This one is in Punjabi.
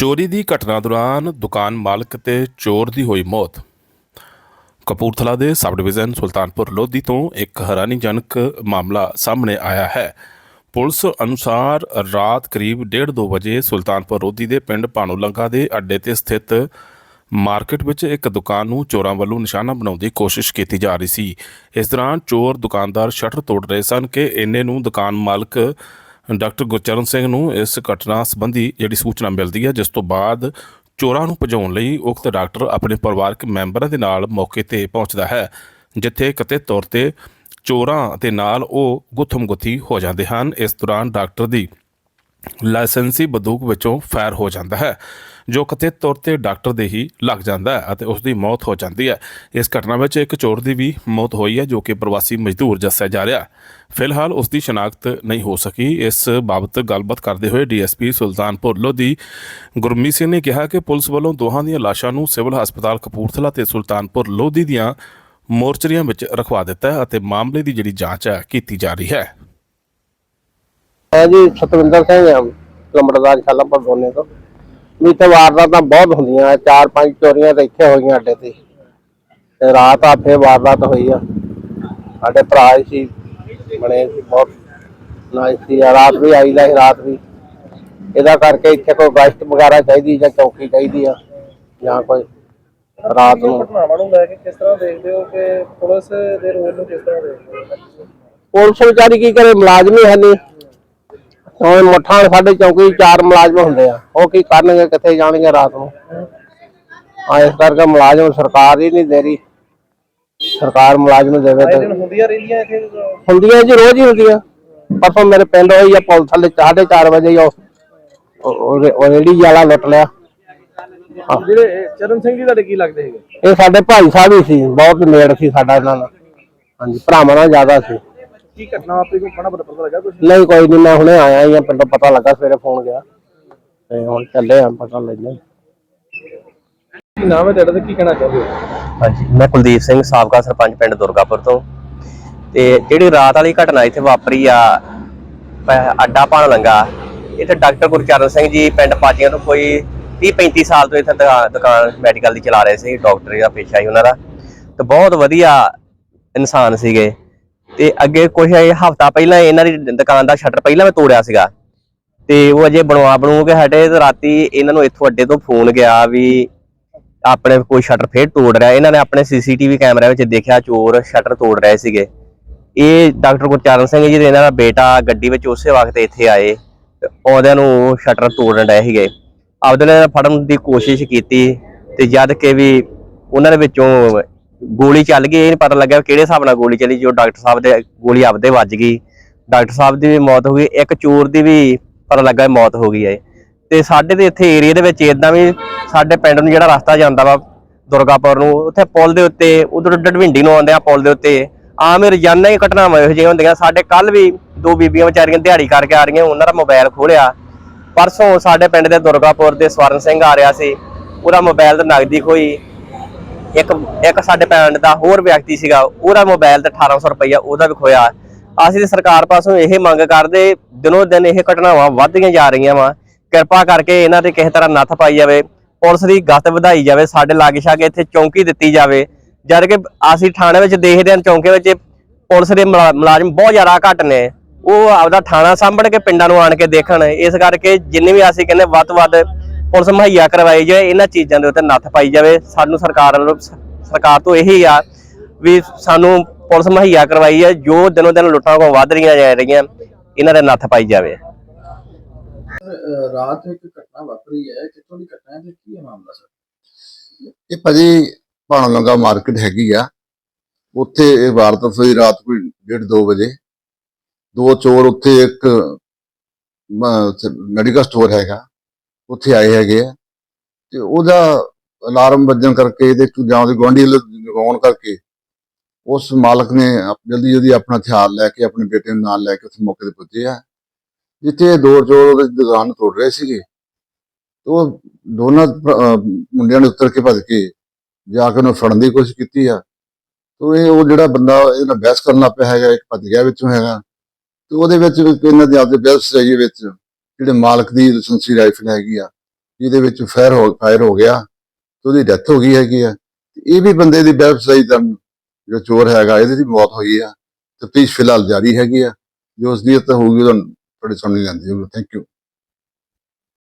ਚੋਰੀ ਦੀ ਘਟਨਾ ਦੌਰਾਨ ਦੁਕਾਨ ਮਾਲਕ ਤੇ ਚੋਰ ਦੀ ਹੋਈ ਮੌਤ। ਕਪੂਰਥਲਾ ਦੇ ਸਬ ਡਿਵੀਜ਼ਨ ਸੁਲਤਾਨਪੁਰ ਲੋਧੀ ਤੋਂ ਇੱਕ ਹੈਰਾਨੀਜਨਕ ਮਾਮਲਾ ਸਾਹਮਣੇ ਆਇਆ ਹੈ। ਪੁਲਿਸ ਅਨੁਸਾਰ ਰਾਤ ਕਰੀਬ 1:30 ਵਜੇ ਸੁਲਤਾਨਪੁਰ ਲੋਧੀ ਦੇ ਪਿੰਡ ਭਾਣੂਲੰਗਾ ਦੇ ਅੱਡੇ ਤੇ ਸਥਿਤ ਮਾਰਕੀਟ ਵਿੱਚ ਇੱਕ ਦੁਕਾਨ ਨੂੰ ਚੋਰਾਂ ਵੱਲੋਂ ਨਿਸ਼ਾਨਾ ਬਣਾਉਣ ਦੀ ਕੋਸ਼ਿਸ਼ ਕੀਤੀ ਜਾ ਰਹੀ ਸੀ। ਇਸ ਦੌਰਾਨ ਚੋਰ ਦੁਕਾਨਦਾਰ ਸ਼ਟਰ ਤੋੜ ਰਹੇ ਸਨ ਕਿ ਇੰਨੇ ਨੂੰ ਦੁਕਾਨ ਮਾਲਕ ਡਾਕਟਰ ਗੁਰਚਰਨ ਸਿੰਘ ਨੂੰ ਇਸ ਘਟਨਾ ਸੰਬੰਧੀ ਜਿਹੜੀ ਸੂਚਨਾ ਮਿਲਦੀ ਹੈ, ਜਿਸ ਤੋਂ ਬਾਅਦ ਚੋਰਾਂ ਨੂੰ ਭਜਾਉਣ ਲਈ ਉਕਤ ਡਾਕਟਰ ਆਪਣੇ ਪਰਿਵਾਰਕ ਮੈਂਬਰਾਂ ਦੇ ਨਾਲ ਮੌਕੇ ਤੇ ਪਹੁੰਚਦਾ ਹੈ, ਜਿੱਥੇ ਕਥਿਤ ਤੌਰ ਤੇ ਚੋਰਾਂ ਦੇ ਨਾਲ ਉਹ ਗੁੱਥਮ ਗੁੱਥੀ ਹੋ ਜਾਂਦੇ ਹਨ। ਇਸ ਦੌਰਾਨ ਡਾਕਟਰ ਦੀ ਲਾਇਸੈਂਸੀ ਬੰਦੂਕ ਵਿੱਚੋਂ ਫਾਇਰ ਹੋ ਜਾਂਦਾ ਹੈ। ਜੋ ਕਥਿਤ ਤੌਰ ਤੇ ਡਾਕਟਰ ਦੇ ਹੀ ਲੱਗ ਜਾਂਦਾ ਹੈ ਅਤੇ ਉਸ ਦੀ ਮੌਤ ਹੋ ਜਾਂਦੀ ਹੈ। ਇਸ ਘਟਨਾ ਵਿੱਚ ਇੱਕ ਚੋਰ ਦੀ ਵੀ ਮੌਤ ਹੋਈ ਹੈ ਜੋ ਕਿ ਪ੍ਰਵਾਸੀ ਮਜ਼ਦੂਰ ਦੱਸਿਆ ਜਾ ਰਿਹਾ ਫਿਲਹਾਲ ਉਸ ਦੀ ਸ਼ਨਾਖਤ ਨਹੀਂ ਹੋ ਸਕੀ। ਇਸ ਬਾਬਤ ਗੱਲਬਾਤ ਕਰਦੇ ਹੋਏ ਡੀਐਸਪੀ ਸੁਲਤਾਨਪੁਰ ਲੋਧੀ ਗੁਰਮੀਤ ਸਿੰਘ ਨੇ ਕਿਹਾ ਕਿ ਪੁਲਿਸ ਵੱਲੋਂ ਦੋਹਾਂ ਦੀਆਂ ਲਾਸ਼ਾਂ ਨੂੰ ਸਿਵਲ ਹਸਪਤਾਲ ਕਪੂਰਥਲਾ ਤੇ ਸੁਲਤਾਨਪੁਰ ਲੋਧੀ ਦੀਆਂ ਮੋਰਚਰੀਆਂ ਵਿੱਚ ਰਖਵਾ ਦਿੱਤਾ ਹੈ ਅਤੇ ਮਾਮਲੇ ਦੀ ਜਿਹੜੀ ਜਾਂਚ ਹੈ ਕੀਤੀ ਜਾ ਰਹੀ ਹੈ। ਹੈ ਜੀ ਸਤਵਿੰਦਰ ਸਿੰਘ ਆ ਲੰਬੜਦਾਰ ਸ਼ਾਲਾਪੁਰ ਦੋਨੇ ਤੋਂ। ਵੀ ਤੇ ਵਾਰਦਾਤਾਂ ਬਹੁਤ ਹੁੰਦੀਆਂ ਚਾਰ ਪੰਜ ਚੋਰੀਆਂ ਤਾਂ ਇੱਥੇ ਹੋਈਆਂ ਅੱਡੇ ਤੇ। ਤੇ ਰਾਤ ਆ ਫੇਰ ਵਾਰਦਾਤ ਹੋਈ ਆ। ਸਾਡੇ ਭਰਾ ਹੀ ਸੀ ਬਣੇ ਸੀ ਬਹੁਤ ਨਾਈਸ ਸੀ ਰਾਤ ਵੀ ਆਈਦਾ ਸੀ ਰਾਤ ਵੀ। ਇਹਦਾ ਕਰਕੇ ਇੱਥੇ ਕੋਈ ਗਸ਼ਤ ਵਗੈਰਾ ਚਾਹੀਦੀ ਜਾਂ ਚੌਕੀ ਚਾਹੀਦੀ ਆ ਜਾਂ ਕੋਈ ਰਾਤ ਨੂੰ। ਘਟਨਾਵਾਂ ਨੂੰ ਲੈ ਕੇ ਕਿਸ ਤਰ੍ਹਾਂ ਦੇਖਦੇ ਹੋ ਕਿ ਪੁਲਿਸ ਦੇ ਰੋਲ ਨੂੰ ਕਿਸ ਤਰ੍ਹਾਂ ਦੇਖਦੇ ਹੋ? ਪੁਲਿਸ ਵਿਚਾਰੀ ਕੀ ਕਰੇ ਮੁਲਾਜ਼ਮ ਹੀ ਹੈ ਨਹੀਂ ਹੁਣ ਮੱਠਾਂ ਸਾਡੇ ਚੌਕੀ ਚਾਰ ਮੁਲਾਜ਼ਮ ਹੁੰਦੇ ਆ। ਉਹ ਕੀ ਕਰਨਗੇ ਕਿੱਥੇ ਜਾਣਗੇ ਰਾਤ ਨੂੰ? ਆ ਇਸ ਕਰਕੇ ਮੁਲਾਜ਼ਮ ਸਰਕਾਰ ਹੀ ਨਹੀਂ ਦੇ ਰਹੀ ਸਰਕਾਰ ਮੁਲਾਜ਼ਮ ਦੇਵੇ ਆਏ ਤਾਂ ਹੁੰਦੀਆਂ ਰਹਿੰਦੀਆਂ ਇੱਥੇ ਹੁੰਦੀਆਂ ਜੀ ਰੋਜ਼ ਹੀ ਹੁੰਦੀਆਂ। ਪਰਸੋਂ ਮੇਰੇ ਪਿੰਡ ਹੋਈ ਆ ਪੁਲਿਸ ਥੱਲੇ 4:30 ਵਜੇ ਉਹ ਰੇੜੀ ਵਾਲਾ ਲੁੱਟ ਲਿਆ। ਜਿਹੜੇ ਚਰਨ ਸਿੰਘ ਜੀ ਤੁਹਾਡੇ ਕੀ ਲੱਗਦੇ ਹੈਗੇ? ਇਹ ਸਾਡੇ ਭਾਈ ਸਾਹਿਬ ਹੀ ਸੀ ਬਹੁਤ ਨੇੜ ਸੀ ਸਾਡਾ ਇਹਨਾਂ ਨਾਲ। ਹਾਂਜੀ ਭਰਾਵਾਂ ਨਾਲ ਜ਼ਿਆਦਾ ਸੀ। ਕੀ ਘਟਨਾ ਵਾਪਰੀ? ਕੋਈ ਬੜਾ ਬੜਾ ਪਤਾ ਲੱਗਾ ਕੁਝ ਨਹੀਂ ਕੋਈ ਨਹੀਂ ਮੈਂ ਹੁਣੇ ਆਇਆ ਹੀ ਆ ਪਿੰਡੋਂ ਪਤਾ ਲੱਗਾ ਸਵੇਰੇ ਫੋਨ ਗਿਆ। ਤੇ ਹੁਣ ਚੱਲੇ ਆ ਪਤਾ ਲੈਣੇ ਕੀ ਨਾਮ ਹੈ ਤੁਹਾਡਾ ਤੇ ਕੀ ਕਹਿਣਾ ਚਾਹੁੰਦੇ ਹੋ? ਹਾਂਜੀ ਮੈਂ ਕੁਲਦੀਪ ਸਿੰਘ ਸਾਬਕਾ ਸਰਪੰਚ ਪਿੰਡ ਦੁਰਗਾਪੁਰ ਤੋਂ। ਤੇ ਜਿਹੜੀ ਰਾਤ ਵਾਲੀ ਘਟਨਾ ਇੱਥੇ ਵਾਪਰੀ ਆ ਪ- ਅੱਡਾ ਪਾਣ ਲੰਗਾ ਇੱਥੇ ਡਾਕਟਰ ਗੁਰਚਰਨ ਸਿੰਘ ਜੀ ਪਿੰਡ ਪਾਜੀਆਂ ਤੋਂ ਕੋਈ 30 35 ਸਾਲ ਤੋਂ ਇੱਥੇ ਦੁਕਾ- ਦੁਕਾਨ ਮੈਡੀਕਲ ਦੀ ਚਲਾ ਰਹੇ ਸੀ ਡਾਕਟਰੀ ਦਾ ਪੇਸ਼ਾ ਸੀ ਉਹਨਾਂ ਦਾ। ਤੇ ਬਹੁਤ ਵਧੀਆ ਇਨਸਾਨ ਸੀਗੇ। ਤੇ ਅੱਗੇ ਕੁਝ ਹਫਤਾ ਪਹਿਲਾਂ ਇਹਨਾਂ ਦੀ ਦੁਕਾਨ ਦਾ ਸ਼ਟਰ ਪਹਿਲਾਂ ਮੈਂ ਤੋੜਿਆ ਸੀਗਾ। ਤੇ ਉਹ ਅਜੇ ਬਣਵਾ ਬਣੂ ਕੇ ਹਟੇ ਤੇ ਰਾਤੀ ਇਹਨਾਂ ਨੂੰ ਇੱਥੋਂ ਅੱਡੇ ਤੋਂ ਫੋਨ ਗਿਆ ਵੀ ਆਪਣੇ ਕੋਈ ਸ਼ਟਰ ਫੇਰ ਤੋੜ ਰਿਹਾ। ਇਹਨਾਂ ਨੇ ਆਪਣੇ ਸੀਸੀਟੀਵੀ ਕੈਮਰੇ ਵਿੱਚ ਦੇਖਿਆ ਚੋਰ ਸ਼ਟਰ ਤੋੜ ਰਹੇ ਸੀਗੇ। ਇਹ ਡਾਕਟਰ ਗੁਰਚਰਨ ਸਿੰਘ ਜੀ ਦੇ ਇਹਨਾਂ ਦਾ ਬੇਟਾ ਗੱਡੀ ਵਿੱਚ ਉਸੇ ਵਕਤ ਇੱਥੇ ਆਏ ਤੇ ਉਹਦਿਆਂ ਨੂੰ ਸ਼ਟਰ ਤੋੜਨ ਰਹੇ ਸੀਗੇ। ਆਪਦੇ ਨੇ ਫੜਨ ਦੀ ਕੋਸ਼ਿਸ਼ ਕੀਤੀ ਤੇ ਜਦ ਕਿ ਵੀ ਉਹਨਾਂ ਦੇ ਵਿੱਚੋਂ ਗੋਲੀ ਚੱਲ ਗਈ, ਇਹ ਨਹੀਂ ਪਤਾ ਲੱਗਿਆ ਕਿਹੜੇ ਹਿਸਾਬ ਨਾਲ ਗੋਲੀ ਚੱਲੀ ਜੋ ਡਾਕਟਰ ਸਾਹਿਬ ਦੇ ਗੋਲੀ ਆਪਦੇ ਵੱਜ ਗਈ। ਡਾਕਟਰ ਸਾਹਿਬ ਦੀ ਵੀ ਮੌਤ ਹੋ ਗਈ, ਇੱਕ ਚੋਰ ਦੀ ਵੀ ਪਤਾ ਲੱਗਾ ਮੌਤ ਹੋ ਗਈ ਹੈ। ਤੇ ਸਾਡੇ ਦੇ ਇੱਥੇ ਏਰੀਆ ਦੇ ਵਿੱਚ ਇਦਾਂ ਵੀ ਸਾਡੇ ਪਿੰਡ ਨੂੰ ਜਿਹੜਾ ਰਸਤਾ ਜਾਂਦਾ ਵਾ, ਦੁਰਗਾਪੁਰ ਨੂੰ, ਉੱਥੇ ਪੁਲ ਦੇ ਉੱਤੇ, ਉਧਰ ਡਡਵਿੰਡੀ ਨੂੰ ਆਉਂਦੇ ਆ ਪੁਲ ਦੇ ਉੱਤੇ। ਆਮ ਹੀ ਰੋਜ਼ਾਨਾ ਹੀ ਘਟਨਾਵਾਂ ਇਹੋ ਜਿਹੀਆਂ ਹੁੰਦੀਆਂ। ਸਾਡੇ ਕੱਲ ਵੀ ਦੋ ਬੀਬੀਆਂ ਵਿਚਾਰੀਆਂ ਦਿਹਾੜੀ ਕਰਕੇ ਆ ਰਹੀਆਂ, ਉਹਨਾਂ ਦਾ ਮੋਬਾਈਲ ਖੋਲਿਆ ਪਰਸੋਂ ਸਾਡੇ ਪਿੰਡ ਦੇ ਦੁਰਗਾਪੁਰ ਦੇ ਸਵਰਨ ਸਿੰਘ ਆ ਰਿਹਾ ਸੀ, ਉਹਦਾ ਮੋਬਾਈਲ ਤੇ ਨਗਦੀ ਖੋਈ ਇੱਕ ਇੱਕ ਸਾਡੇ ਪਿੰਡ ਦਾ ਹੋਰ ਵਿਅਕਤੀ ਸੀਗਾ, ਉਹਦਾ ਮੋਬਾਈਲ ਤੇ 1800 ਰੁਪਈਆ ਉਹਦਾ ਵੀ ਖੋਇਆ। ਅਸੀਂ ਤੇ ਸਰਕਾਰ ਪਾਸੋਂ ਇਹ ਮੰਗ ਕਰਦੇ, ਦਿਨੋ ਦਿਨ ਇਹ ਘਟਨਾਵਾਂ ਵੱਧਦੀਆਂ ਜਾ ਰਹੀਆਂ ਵਾ। ਕਿਰਪਾ ਕਰਕੇ ਇਹਨਾਂ ਤੇ ਕਿਸੇ ਤਰ੍ਹਾਂ ਨੱਥ ਪਾਈ ਜਾਵੇ, ਪੁਲਿਸ ਦੀ ਗਸ਼ਤ ਵਧਾਈ ਜਾਵੇ, ਸਾਡੇ ਲਾਗੇ ਛਾਗੇ ਇੱਥੇ ਚੌਂਕੀ ਦਿੱਤੀ ਜਾਵੇ। ਜਦ ਕਿ ਅਸੀਂ ਥਾਣੇ ਵਿੱਚ ਦੇਖਦੇ ਹਾਂ, ਚੌਂਕੇ ਵਿੱਚ ਪੁਲਿਸ ਦੇ ਮੁਲਾ- ਮੁਲਾਜ਼ਮ ਬਹੁਤ ਜ਼ਿਆਦਾ ਘੱਟ ਨੇ। ਉਹ ਆਪਦਾ ਥਾਣਾ ਸਾਂਭਣ ਕੇ ਪਿੰਡਾਂ ਨੂੰ ਆਣ ਕੇ ਦੇਖਣ। ਇਸ ਕਰਕੇ ਜਿੰਨੇ ਵੀ ਅਸੀਂ ਕਹਿੰਦੇ ਵੱਧ ਤੋਂ ਵੱਧ ਪੁਲਿਸ ਮੁਹੱਈਆ ਕਰਵਾਈ ਜਾਏ ਇਹਨਾਂ ਚੀਜ਼ਾਂ ਦੇ ਉੱਤੇ ਨੱਥ ਪਾਈ ਜਾਵੇ। ਸਾਨੂੰ ਸਰਕਾਰ ਵੱਲੋਂ ਸਰਕਾਰ ਤੋਂ ਇਹੀ ਆ ਵੀ ਸਾਨੂੰ ਪੁਲਿਸ ਮੁਹੱਈਆ ਕਰਵਾਈ ਹੈ ਜੋ ਦਿਨੋਂ ਦਿਨ ਲੁੱਟਾਂ ਕੋ ਵੱਧ ਰਹੀਆਂ ਜਾ ਰਹੀਆਂ ਇਹਨਾਂ ਦੇ ਨੱਥ ਪਾਈ ਜਾਵੇ। ਰਾਤ ਇੱਕ ਘਟਨਾ ਵਾਪਰੀ ਹੈ ਕਿੱਥੋਂ ਦੀ ਘਟਨਾ ਹੈ ਤੇ ਕੀ ਹੈ ਮਾਮਲਾ ਸਰ? ਇਹ ਭਾਜੀ ਭਾਣਾ ਲੰਗਾ ਮਾਰਕੀਟ ਹੈਗੀ ਆ। ਉੱਥੇ ਇਹ ਵਾਰਦਾਤ ਹੋਈ ਰਾਤ ਕੋਈ 1:30 2 ਵਜੇ। ਦੋ ਚੋਰ ਉੱਥੇ ਇੱਕ ਮੈਡੀਕਲ ਸਟੋਰ ਹੈਗਾ। ਉੱਥੇ ਆਏ ਹੈਗੇ ਆ। ਤੇ ਉਹਦਾ ਅਲਾਰਮ ਵੱਜਣ ਕਰਕੇ ਇਹਦੇ ਜਾਂ ਉਹਦੇ ਗੁਆਂਢੀ ਲਗਾਉਣ ਕਰਕੇ ਉਸ ਮਾਲਕ ਨੇ ਜਲਦੀ ਜਲਦੀ ਆਪਣਾ ਹਥਿਆਰ ਲੈ ਕੇ ਆਪਣੇ ਬੇਟੇ ਨੂੰ ਨਾਲ ਲੈ ਕੇ ਉੱਥੇ ਮੌਕੇ ਤੇ ਪੁੱਜੇ ਆ। ਜਿੱਥੇ ਇਹ ਦੋ ਚੋਰ ਉਹਦੇ ਦੁਕਾਨ ਤੋੜ ਰਹੇ ਸੀਗੇ। ਤੇ ਉਹ ਦੋਨਾਂ ਮੁੰਡਿਆਂ ਨੇ ਉੱਤਰ ਕੇ ਭੱਜ ਕੇ ਜਾ ਕੇ ਉਹਨੂੰ ਫੜਨ ਦੀ ਕੋਸ਼ਿਸ਼ ਕੀਤੀ ਆ। ਤੋ ਇਹ, ਉਹ ਜਿਹੜਾ ਬੰਦਾ ਇਹਨਾਂ ਬਹਿਸ ਕਰਨ ਲੱਗ ਪਿਆ ਹੈਗਾ, ਇੱਕ ਭੱਜ ਗਿਆ ਵਿੱਚੋਂ ਹੈਗਾ। ਤੇ ਉਹਦੇ ਵਿੱਚ ਇਹਨਾਂ ਦੇ ਆਪਦੇ ਬਹਿਸ ਸਜਾਈਏ ਵਿੱਚ ਜਿਹੜੇ ਮਾਲਕ ਦੀ ਲਾਇਸੈਂਸੀ ਰਾਈਫਲ ਹੈਗੀ ਆ, ਜਿਹਦੇ ਵਿੱਚ ਫਾਇਰ ਹੋ ਫਾਇਰ ਹੋ ਗਿਆ, ਤੇ ਉਹਦੀ ਡੈਥ ਹੋ ਗਈ ਹੈਗੀ ਆ, ਤੇ ਇਹ ਵੀ ਬੰਦੇ ਦੀ ਵੈਬਸਾਈਟ ਦਾ ਜੋ ਚੋਰ ਹੈਗਾ, ਇਹਦੀ ਵੀ ਮੌਤ ਹੋਈ ਆ, ਤਫਤੀਸ਼ ਫਿਲਹਾਲ ਜਾਰੀ ਹੈਗੀ ਆ, ਜੋ ਅਸਲੀਅਤ ਹੋਊਗੀ, ਉਹ ਤੁਹਾਡੇ ਸਾਹਮਣੇ ਆਂਦੀ ਹੋਊਗੀ ਥੈਂਕ ਯੂ